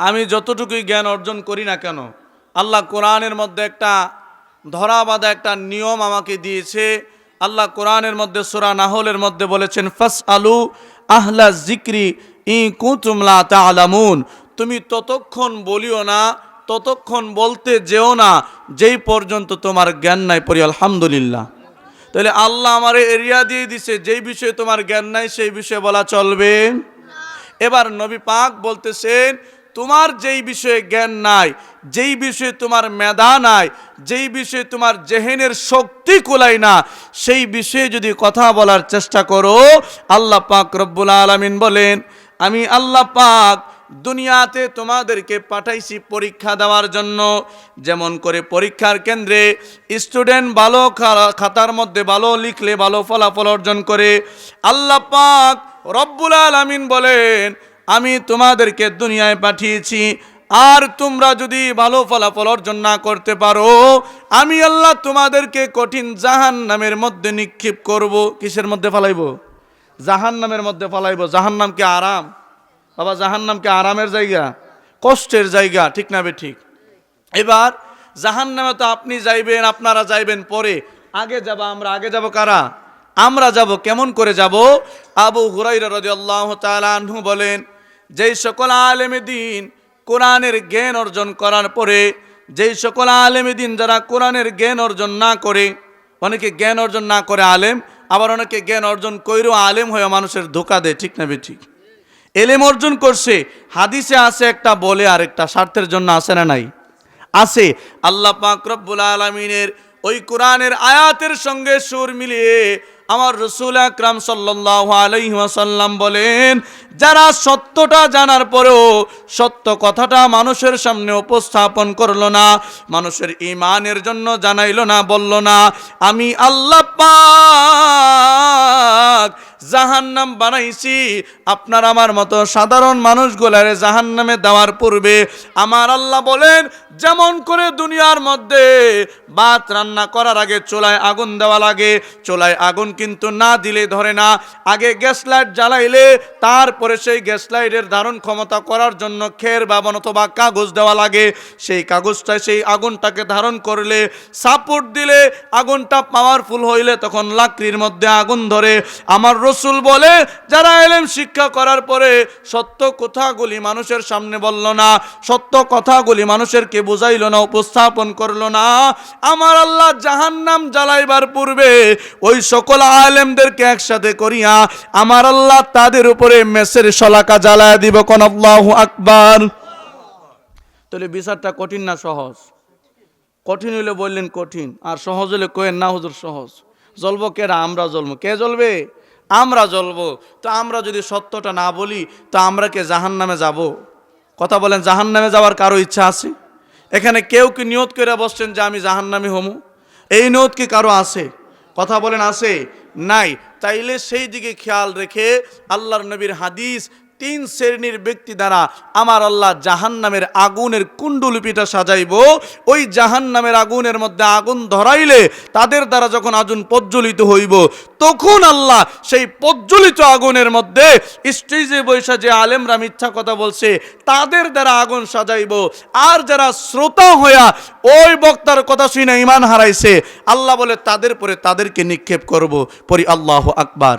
আমি যতটুকুই জ্ঞান অর্জন করি না কেন, আল্লাহ কোরআনের মধ্যে একটা ধরা বাঁধা একটা নিয়ম আমাকে দিয়েছে। আল্লাহ কোরআনের মধ্যে, সুরা নাহলের মধ্যে বলেছেন ফাস আলু আহলা জিক্রি ই কুতুমলা তালামুন তুমি ততক্ষণ বলিও না, ততক্ষণ বলতে যেও না, যেই পর্যন্ত তোমার জ্ঞান নাই পড়ি, আলহামদুলিল্লাহ। তাহলে আল্লাহ আমার এরিয়া দিয়ে দিছে, যেই বিষয়ে তোমার জ্ঞান নাই সেই বিষয়ে বলা চলবে। এবার নবী পাক বলতেছেন তোমার যেই বিষয়ে জ্ঞান নাই, যেই বিষয়ে তোমার মেধা নাই, যেই বিষয়ে তোমার জেহেনের শক্তি কুলাই না, সেই বিষয়ে যদি কথা বলার চেষ্টা করো, আল্লাহ পাক রব্বুল আলমিন বলেন, আমি আল্লাহ পাক দুনিয়াতে তোমাদেরকে পাঠাইছি পরীক্ষা দেওয়ার জন্য। যেমন করে পরীক্ষার কেন্দ্রে স্টুডেন্ট ভালো খাতার মধ্যে ভালো লিখলে ভালো ফলাফল অর্জন করে। আল্লাহ পাক রব্বুল আলামিন বলেন আমি তোমাদেরকে দুনিয়ায় পাঠিয়েছি। আর তোমরা যদি ভালো ফলাফল অর্জন না করতে পারো, আমি আল্লাহ তোমাদেরকে কঠিন জাহান নামের মধ্যে নিক্ষেপ করব। কিসের মধ্যে ফালাইব? জাহান নামের মধ্যে ফালাইব। জাহান নাম কি আরাম? বাবা জাহান নাম কি আরামের জায়গা? কষ্টের জায়গা, ঠিক না বে ঠিক এবার জাহান নামে তো আপনি যাইবেন, আপনারা যাইবেন পরে। আগে যাব আমরা, আগে যাব কারা? আমরা যাব, কেমন করে যাব? আবু হুরাইরা রাদিয়াল্লাহু তাআলা আনহু বলেন যেই সকল আলেমে দিন কোরআনের জ্ঞান অর্জন করার পরে, যেই সকল আলেমে দিন যারা কোরআনের জ্ঞান অর্জন না করে, অনেকে জ্ঞান অর্জন না করে আলেম, আবার অনেকে জ্ঞান অর্জন কইরও আলেম হয়ে মানুষের ধোকা দেয়, ঠিক না ঠিক? এলেম অর্জন করছে, হাদিসে আছে একটা বলে আরেকটা, স্বার্থের জন্য আসে না নাই? আছে, আল্লাহ পাক রব্বুল আলমিনের ওই কোরআনের আয়াতের সঙ্গে সুর মিলিয়ে আমার রসুল আকরাম সাল্লাহ আলহিহাসাল্লাম বলেন, যারা সত্যটা জানার পরেও সত্য কথাটা মানুষের সামনে উপস্থাপন করল না, মানুষের ইমানের জন্য জানাইল না, বলল না, আমি আল্লাহ জাহান্নাম বানাইছি। আপনার আমার মতো সাধারণ মানুষগুলারে জাহান্নামে দেওয়ার পূর্বে আমার আল্লাহ বলেন, যেমন করে দুনিয়ার মধ্যে ভাত রান্না করার আগে চোলায় আগুন দেওয়া লাগে। চোলায় আগুন কিন্তু না দিলে ধরে না। আগে গ্যাস লাইট জ্বালাইলে তারপরে সেই গ্যাস লাইটের ধারণ ক্ষমতা করার জন্য খের বাবন অথবা কাগজ দেওয়া লাগে। সেই কাগজটা সেই আগুনটাকে ধারণ করলে, সাপোর্ট দিলে আগুনটা পাওয়ারফুল হইলে তখন লাকড়ির মধ্যে আগুন ধরে। আমার রসুল বলে, যারা এলেম শিক্ষা করার পরে সত্য কথাগুলি মানুষের সামনে বলল না, সত্য কথাগুলি মানুষেরকে বুঝাইল না, উপস্থাপন করল না, আমার আল্লাহ জাহান্নাম জ্বালাইবার পূর্বে ওই সকল আলেমদেরকে একসাথে করিয়া আমার আল্লাহ তাদের উপরে মেসের শলাকা জ্বালায় দিব, কোন আল্লাহ আকবার। তাহলে বিচারটা কঠিন না সহজ? কঠিন হইলে বললেন কঠিন, আর সহজ হলে কোয়েন না হুজুর সহজ। জ্বলব কেরা? আমরা জ্বলবো। কে জ্বলবে? আমরা জ্বলবো। তো আমরা যদি সত্যটা না বলি, তো আমরা কে জাহান নামে যাব? কথা বলেন জাহান নামে যাওয়ার কারও ইচ্ছা আছে? এখানে কেউ কি নিয়ত করে বসছেন যে আমি জাহান নামে হমু? এই নিয়ত কি কারও আছে? কথা বলেন, আছে? নাই। তাইলে সেই দিকে খেয়াল রেখে আল্লাহর নবীর হাদিস তিন শ্রেণির ব্যক্তি দ্বারা আমার আল্লাহ জাহান্নামের আগুনের কুণ্ডুলিপিটা সাজাইব। ওই জাহান্নামের আগুনের মধ্যে আগুন ধরাইলে তাদের দ্বারা যখন আগুন প্রজ্বলিত হইব, তখন আল্লাহ সেই প্রজ্বলিত আগুনের মধ্যে স্টেজে বৈশা যে আলেমরা মিথ্যা কথা বলছে, তাদের দ্বারা আগুন সাজাইব। আর যারা শ্রোতা হইয়া ওই বক্তার কথা শুনে ইমান হারাইছে, আল্লাহ বলে, তাদের পরে তাদেরকে নিক্ষেপ করব। পরি আল্লাহ আকবার।